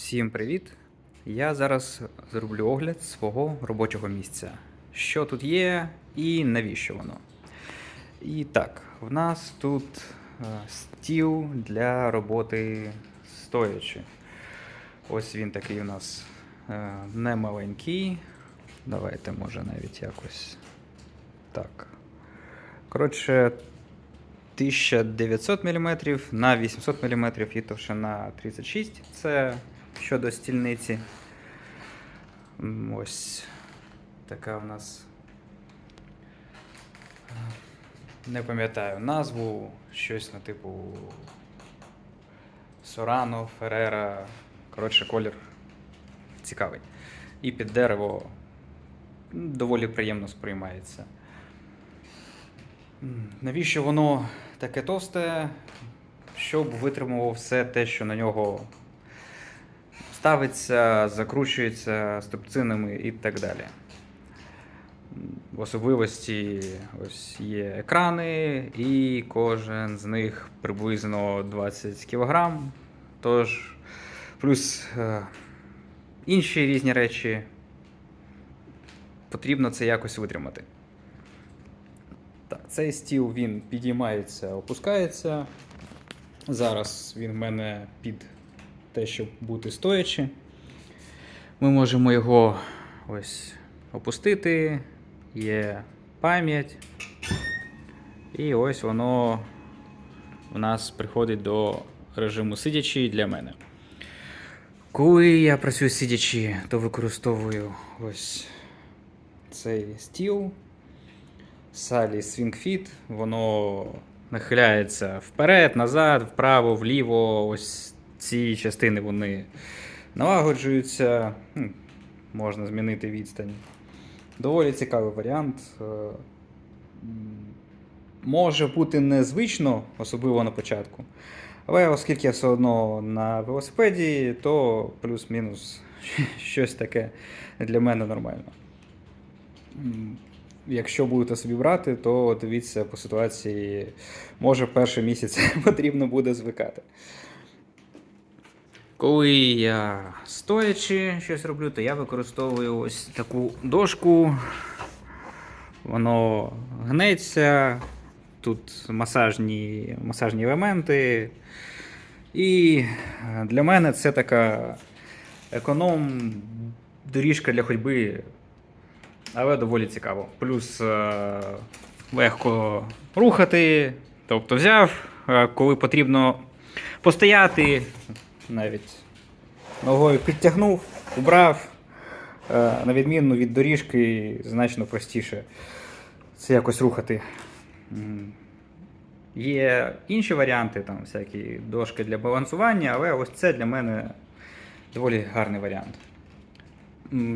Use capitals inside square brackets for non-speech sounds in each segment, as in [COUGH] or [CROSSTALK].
Всім привіт! Я зараз зроблю огляд свого робочого місця. Що тут є і навіщо воно. І так, в нас тут е, стіл для роботи стоячи. Ось він такий у нас е, не маленький. Давайте, може, навіть якось так. Коротше, 1900 мм на 800 мм і товщина 36 це щодо стільниці. Ось така в нас. е, Не пам'ятаю назву, щось на типу Сорано, Ферера. Коротше, колір цікавий. І під дерево доволі приємно сприймається. Навіщо воно таке товсте, щоб витримувало все те, що на нього ставиться, закручується струбцинами і так далі. В особливості ось є екрани, і кожен з них приблизно 20 кг. Тож, плюс е, інші різні речі, потрібно це якось витримати. Так, цей стіл він підіймається, опускається. Зараз він в мене під те, щоб бути стоячи. Ми можемо його ось опустити. Є пам'ять. І ось воно в нас приходить до режиму сидячи для мене. Коли я працюю сидячи, то використовую ось цей стіл. Салі Swing Fit, воно нахиляється вперед, назад, вправо, вліво. Ось ці частини вони налагоджуються. Можна змінити відстань. Доволі цікавий варіант. Е, Може бути незвично, особливо на початку. Але оскільки я все одно на велосипеді, то плюс-мінус [LAUGHS] щось таке для мене нормально. Якщо будете собі брати, то дивіться по ситуації, може перший місяць [LAUGHS] потрібно буде звикати. Коли я стоячи щось роблю, то я використовую ось таку дошку. Воно гнеться, тут масажні, масажні елементи. І для мене це така економ доріжка для ходьби але доволі цікаво. Плюс е, легко рухати. Тобто взяв, е, коли потрібно постояти, навіть ногою підтягнув, убрав. Е, на відміну від доріжки, значно простіше це якось рухати. Є інші варіанти, там всякі дошки для балансування, але ось це для мене доволі гарний варіант.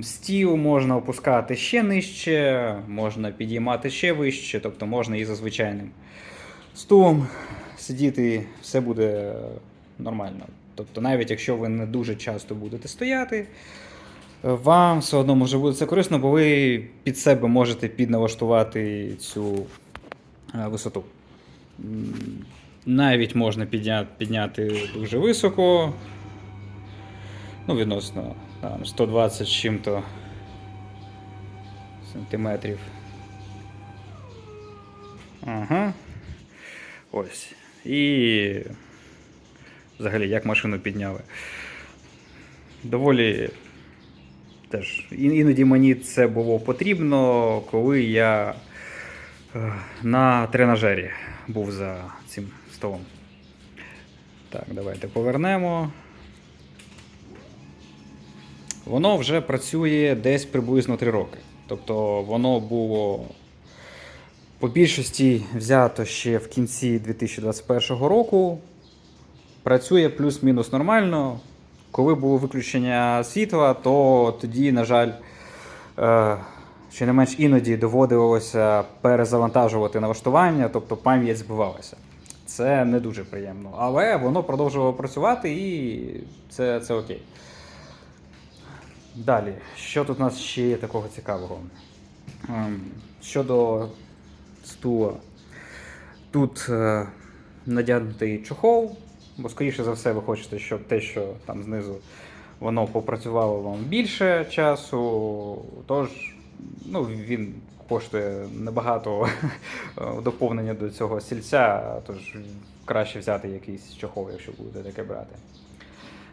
Стіл можна опускати ще нижче, можна підіймати ще вище, тобто можна і за звичайним стулом сидіти, все буде нормально. Тобто, навіть якщо ви не дуже часто будете стояти, вам все одно може бути це корисно, бо ви під себе можете підналаштувати цю е, висоту. Навіть можна підняти, підняти дуже високо, ну, відносно там, 120 з чим-то сантиметрів. Ага. Ось. І взагалі, як машину підняли. Доволі теж іноді мені це було потрібно, коли я е, на тренажері був за цим столом. Так, давайте повернемо. Воно вже працює десь приблизно 3 роки. Тобто воно було по більшості взято ще в кінці 2021 року. Працює плюс-мінус нормально. Коли було виключення світла, то тоді, на жаль, е, ще не менш іноді доводилося перезавантажувати налаштування, тобто пам'ять збивалася. Це не дуже приємно. Але воно продовжувало працювати і це, це окей. Далі, що тут у нас ще є такого цікавого? Ем, Щодо стула. Тут е, надягнутий чохол, бо, скоріше за все, ви хочете, щоб те, що там знизу воно попрацювало вам більше часу, тож ну, він коштує небагато [LAUGHS] доповнення до цього стільця, тож краще взяти якийсь чохол, якщо будете таке брати.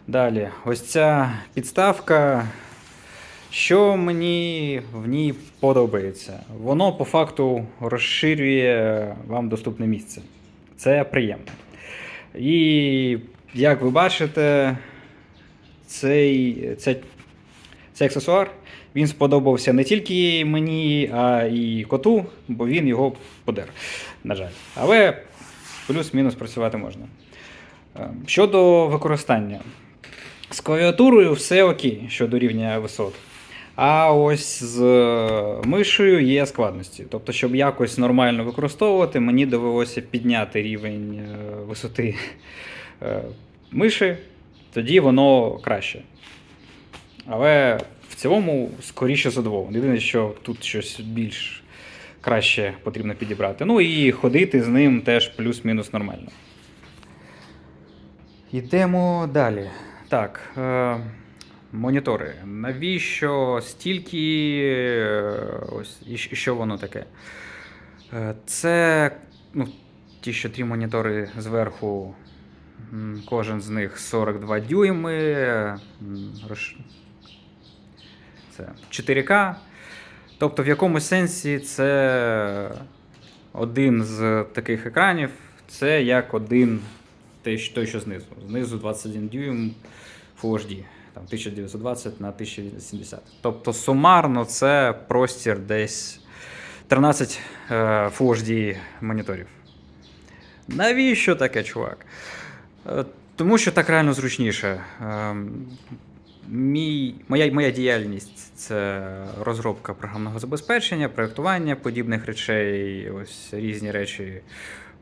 Далі, ось ця підставка. Що мені в ній подобається? Воно по факту розширює вам доступне місце. Це приємно. І як ви бачите, цей, цей, цей аксесуар він сподобався не тільки мені, а і коту, бо він його подер, на жаль. Але плюс-мінус працювати можна. Е, Щодо використання. З клавіатурою все окей щодо рівня висот. А ось з е, мишею є складності. Тобто, щоб якось нормально використовувати, мені довелося підняти рівень е, висоти е, миші, тоді воно краще. Але в цілому скоріше задоволений. Єдине, що тут щось більш краще потрібно підібрати. Ну і ходити з ним теж плюс-мінус нормально. Йдемо далі. Так. Е, монітори. Навіщо стільки. е, Ось, і що воно таке? Е, Це ну, ті, що три монітори зверху. Кожен з них 42 дюйми. Це 4К. Тобто, в якомусь сенсі це один з таких екранів, це як один той, що- знизу. Знизу 21 дюйм Full HD, там 1920 на 1070. Тобто сумарно це простір десь 13 е, Full HD моніторів. Навіщо таке, чувак? Е, Тому що так реально зручніше. Ем, Мій, моя, моя діяльність це розробка програмного забезпечення, проєктування подібних речей, ось різні речі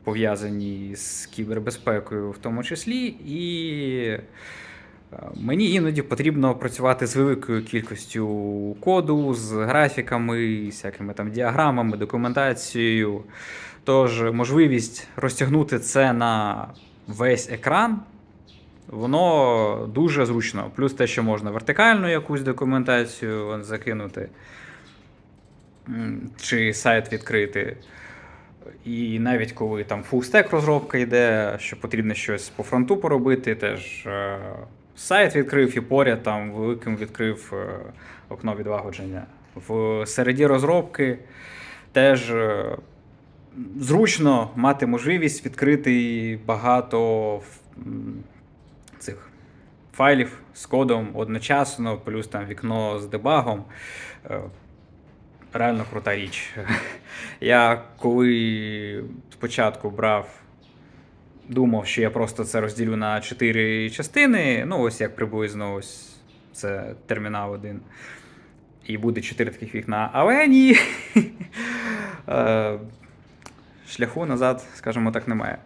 пов'язані з кібербезпекою в тому числі. І е, мені іноді потрібно працювати з великою кількістю коду, з графіками, всякими там діаграмами, документацією. Тож можливість розтягнути це на весь екран. Воно дуже зручно. Плюс те, що можна вертикальну якусь документацію закинути, чи сайт відкрити. І навіть коли там фулстек розробка йде, що потрібно щось по фронту поробити, теж е, сайт відкрив і поряд там великим відкрив е, окно відлагодження. В середі розробки теж е, зручно мати можливість відкрити багато цих файлів з кодом одночасно, плюс там вікно з дебагом. Е, Реально крута річ. [LAUGHS] Я коли спочатку брав, думав, що я просто це розділю на чотири частини. Ну, ось як приблизно ось це термінал один. І буде чотири таких вікна. Але ні. [LAUGHS] Е, Шляху назад, скажімо так, немає.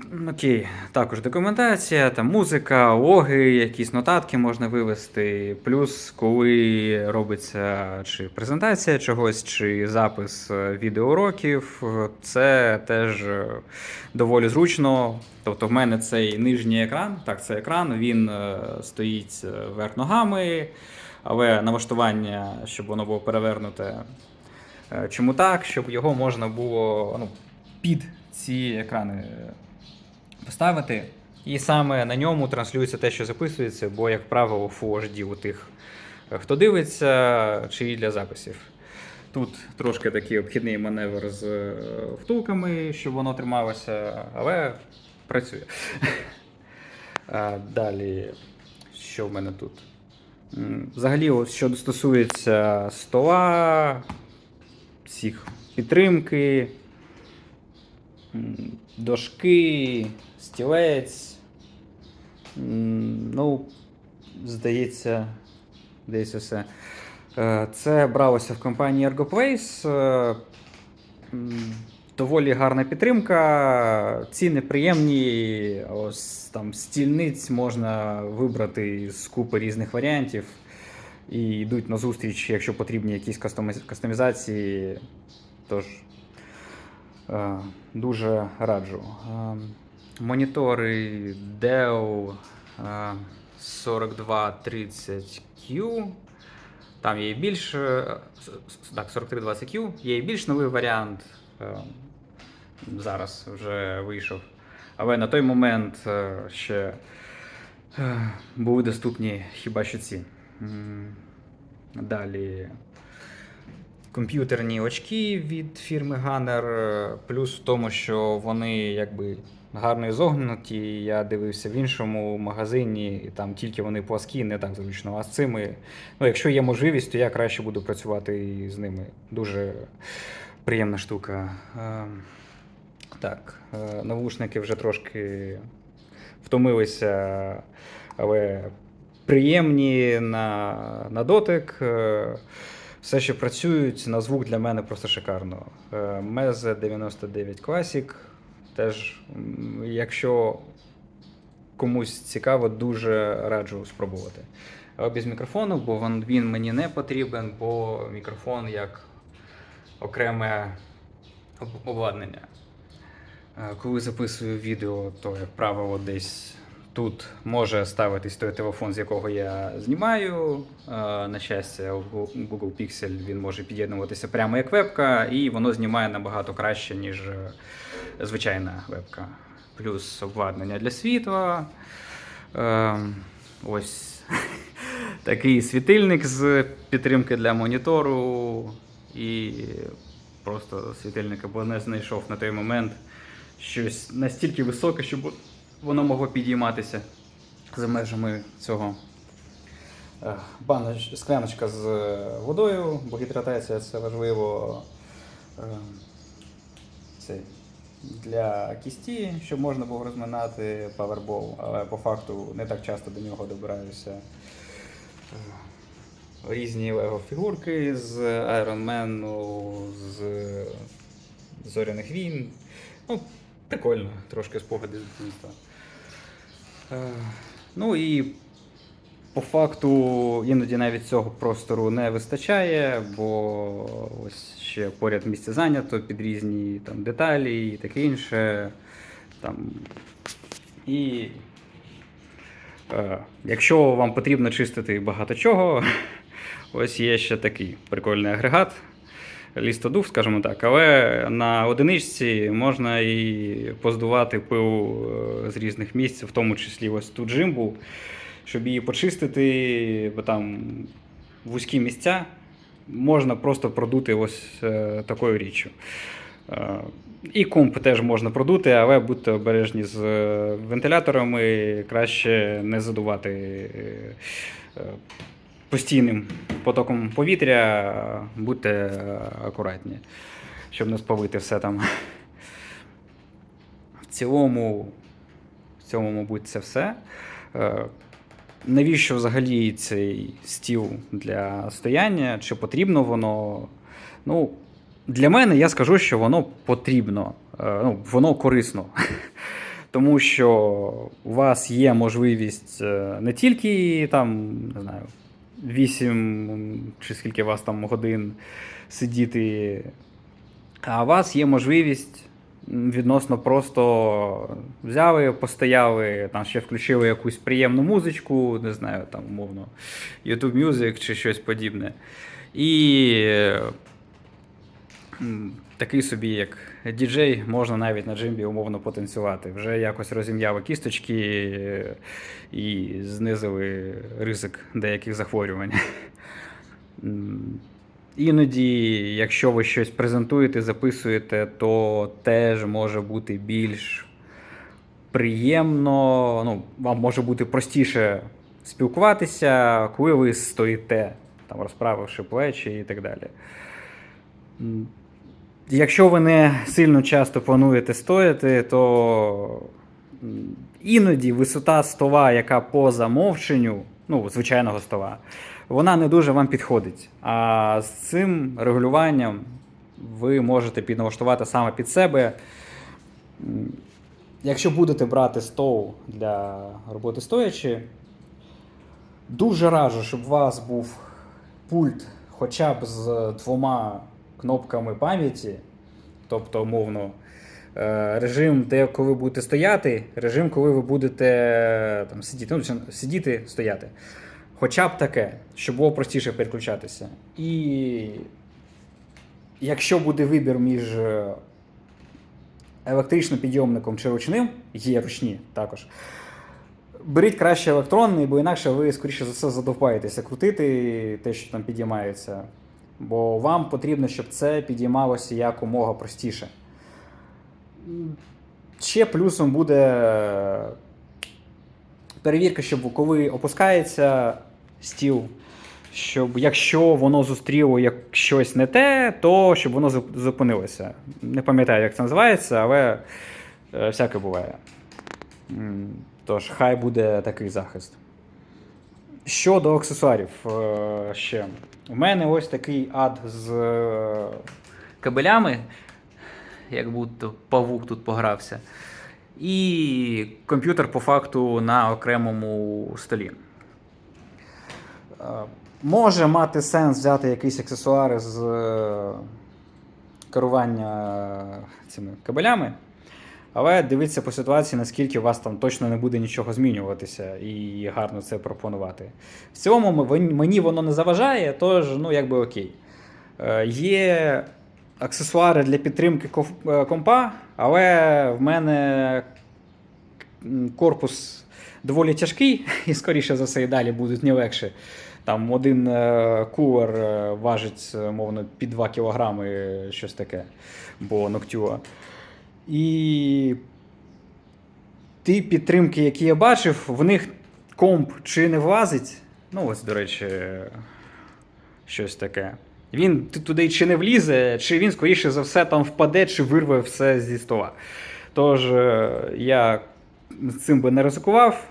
Е, Окей, також документація, там музика, логи, якісь нотатки можна вивести. Плюс, коли робиться чи презентація чогось, чи запис е, відеоуроків, е, це теж е, доволі зручно. Тобто, в мене цей нижній екран, так, це екран, він стоїть вверх ногами, але налаштування, щоб воно було перевернуте. Чому так? Щоб його можна було ну, під ці екрани поставити. І саме на ньому транслюється те, що записується, бо, як правило, Full HD у тих, е, хто дивиться, чи для записів. Тут трошки такий обхідний маневр з е, втулками, щоб воно трималося, але працює. [LAUGHS] Далі, що в мене тут? Взагалі, ось що стосується стола, всіх підтримки, дошки, стілець. Ну, здається, здається, все. Е, Це бралося в компанії ErgoPlace. Е, Доволі гарна підтримка, ціни приємні. Ось там стільниць можна вибрати з купи різних варіантів. І йдуть на зустріч, якщо потрібні якісь кастоміз- кастомізації. Тож е, дуже раджу. Е, Монітори Dell, е, 4230Q. Там є і більш. е, Так, 4320Q. Є і більш новий варіант. е, Зараз вже вийшов. Але на той момент е, ще е, були доступні хіба що ці. Далі комп'ютерні очки від фірми Gunner, е, плюс в тому, що вони якби гарно зогнуті. Я дивився в іншому магазині, і там тільки вони пласкі, не так зручно. А з цими, ну, якщо є можливість, то я краще буду працювати з ними. Дуже приємна штука. Е, Так, е, навушники вже трошки втомилися, але приємні на, на дотик. е, Все, що працюють, на звук для мене просто шикарно. Е, Meze 99 Classic. Теж, якщо комусь цікаво, дуже раджу спробувати. Без мікрофону, бо він, мені не потрібен, бо мікрофон як окреме обладнання. Е, Коли записую відео, то, як правило, десь тут може ставитись той телефон, з якого я знімаю. Е, На щастя, Google Pixel він може під'єднуватися прямо як вебка, і воно знімає набагато краще, ніж е, звичайна вебка. Плюс обладнання для світла. Е, Ось [LAUGHS] такий світильник з підтримки для монітору. І просто світильника, бо не знайшов на той момент щось настільки високе, щоб воно могло підійматися за межами цього. Е, Баноч, скляночка з е, водою, бо гідратація це важливо. Е, Це для кісті, щоб можна було розминати павербол, але по факту не так часто до нього добираюся. Е, Різні лего фігурки з Iron Man, з Зоряних війн. Ну, прикольно, трошки спогади з дитинства. Е, Ну і по факту іноді навіть цього простору не вистачає, бо ось ще поряд місце зайнято під різні там, деталі і таке інше. Там, і е, якщо вам потрібно чистити багато чого, [LAUGHS] ось є ще такий прикольний агрегат. Лістодув, скажімо так, але на одиничці можна і поздувати пил е, з різних місць, в тому числі ось тут джимбу, щоб її почистити, бо там вузькі місця можна просто продути ось е, такою річчю. Е, І комп теж можна продути, але будьте обережні з е, вентиляторами, краще не задувати постійним потоком повітря, будьте акуратні, щоб не спалити все там. В цілому, в цьому, мабуть, це все. Навіщо взагалі цей стіл для стояння? Чи потрібно воно? Ну, для мене я скажу, що воно потрібно, Е, ну, воно корисно. [LAUGHS] Тому що у вас є можливість е, не тільки там, не знаю, 8 чи скільки у вас там годин сидіти, а у вас є можливість відносно просто взяли, постояли, там ще включили якусь приємну музичку, не знаю, там умовно, YouTube Music чи щось подібне. І такий собі, як діджей, можна навіть на джимбі умовно потанцювати. Вже якось розім'яли кісточки і знизили ризик деяких захворювань. Іноді, якщо ви щось презентуєте, записуєте, то теж може бути більш приємно, ну, вам може бути простіше спілкуватися, коли ви стоїте, там, розправивши плечі і так далі. Якщо ви не сильно часто плануєте стояти, то іноді висота стола, яка по замовченню, ну, звичайного стола, вона не дуже вам підходить. А з цим регулюванням ви можете підналаштувати саме під себе. Якщо будете брати стол для роботи стоячи, дуже раджу, щоб у вас був пульт хоча б з двома кнопками пам'яті, тобто, умовно, Е, Режим, де коли ви будете стояти, режим, коли ви будете там, сидіти, ну, сидіти, стояти. Хоча б таке, щоб було простіше переключатися. І якщо буде вибір між е, електричним підйомником чи ручним, є ручні також. Беріть краще електронний, бо інакше ви, скоріше за все, задовбаєтеся крутити те, що там підіймається. Бо вам потрібно, щоб це підіймалося якомога простіше. Ще плюсом буде перевірка, щоб коли опускається стіл, щоб якщо воно зустріло як щось не те, то щоб воно зупинилося. Не пам'ятаю, як це називається, але е, всяке буває. Тож, хай буде такий захист. Щодо аксесуарів е, ще. У мене ось такий ад з е, кабелями, як будто павук тут погрався. І комп'ютер по факту на окремому столі. Може мати сенс взяти якісь аксесуари з е, керування цими кабелями, але дивіться по ситуації, наскільки у вас там точно не буде нічого змінюватися і гарно це пропонувати. В цілому мені воно не заважає, тож ну якби окей. Е, Є аксесуари для підтримки е, компа, але в мене корпус доволі тяжкий, [LAUGHS] і скоріше за все і далі будуть не легше. Там один е, кулер е, важить, е, мовно, під 2 кілограми, щось таке, бо ноктюа. І ті підтримки, які я бачив, в них комп чи не влазить. Ну, ось, до речі, щось таке. Він туди чи не влізе, чи він, скоріше за все, там впаде, чи вирве все зі стола. Тож я з цим би не ризикував.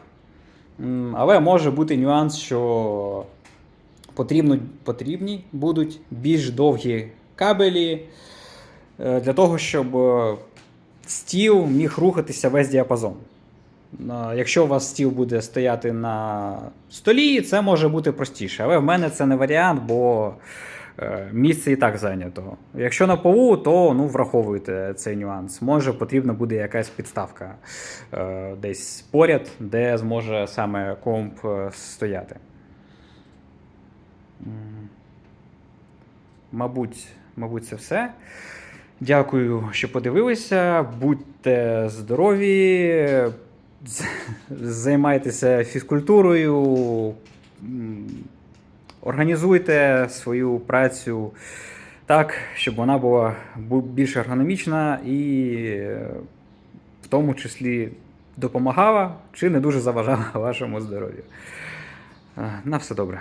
Але може бути нюанс, що потрібно, потрібні будуть більш довгі кабелі е, для того, щоб е, стіл міг рухатися весь діапазон. Якщо у вас стіл буде стояти на столі, це може бути простіше. Але в мене це не варіант, бо е, місце і так зайнято. Якщо на полу, то ну, враховуйте цей нюанс. Може потрібна буде якась підставка десь поряд, де зможе саме комп стояти. Мабуть, мабуть, це все. Дякую, що подивилися. Будьте здорові, займайтеся фізкультурою, організуйте свою працю так, щоб вона була більш ергономічна і е, в тому числі допомагала чи не дуже заважала [LAUGHS] вашому здоров'ю. Е, На все добре.